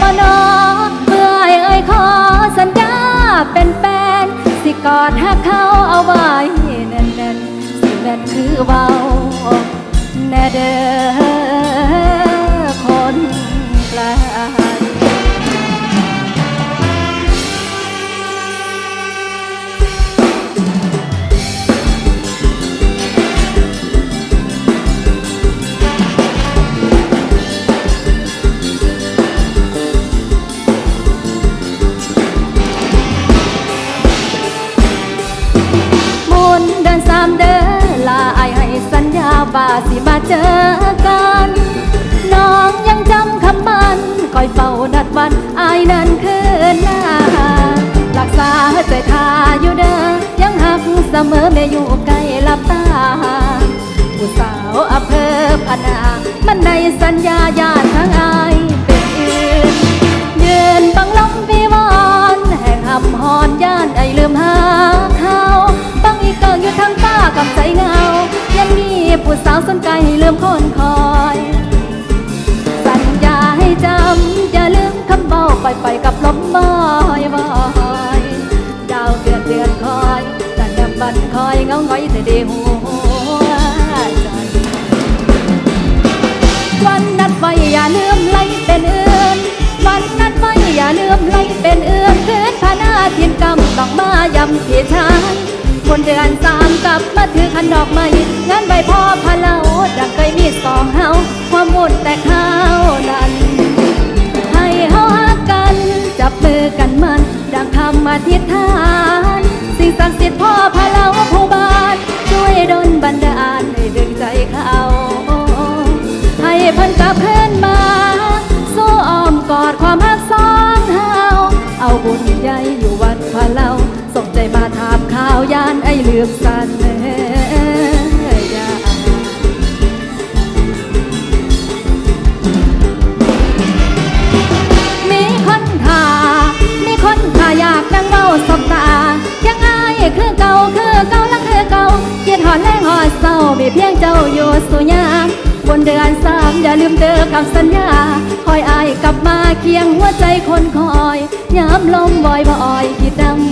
ปนอเมื่อไอ้เอ้ยขอสัญญาเป็นแฟนสิกอดหักเขาเอาไว้แน่นๆสิแม่นคือเบาแน่เด้อ มุนเดินสามเดินลาไอให้สัญญาว่าสิมาเจอกัน น้องยังจำคำมันคอยเฝ้านัดวันไอนั้นคืนหน้ารักษาใจทาอยู่เด้อยังหักเสมอแม่อยู่ใกล้หลับตาผู้สาวอำเภอพนามันในสัญญาญาติทางอา มคนคอย สัญญาให้จำอย่าลืมคำบอกไปไปกับลมบอยบอยดาวเดือนเดือนคอยแต่ดำบันคอยเงาง้อยแต่เดีหัวใจวันนัดไว้อย่าลืมไล่เป็นอื่น วันนัดไว้อย่าลืมไล่เป็นอื่นเกินพานาทินกำต้องมายำพี่ชายคนเดือนสามกลับมาถือขันดอกไม้งานใบพอ อธิษฐาน สิ่งศักดิ์สิทธิ์พ่อพะเล่าผู้บานช่วยดลบันดาลให้ดึงใจเขาให้พันกลับเพิ่นมาสู้อ้อมกอดความฮักสองเฮาเอาบุญใหญ่อยู่วัดพะเล่าส่งใจมาถามข่าวยานไอ้เหลือกสา มีเพียงเจ้าอยู่สุยามบนเดือนสามอย่าลืมเด้อคำสัญญา คอยอายกลับมาเคียงหัวใจคนคอยย้ำลมบ่อยบ่อยคิดดำ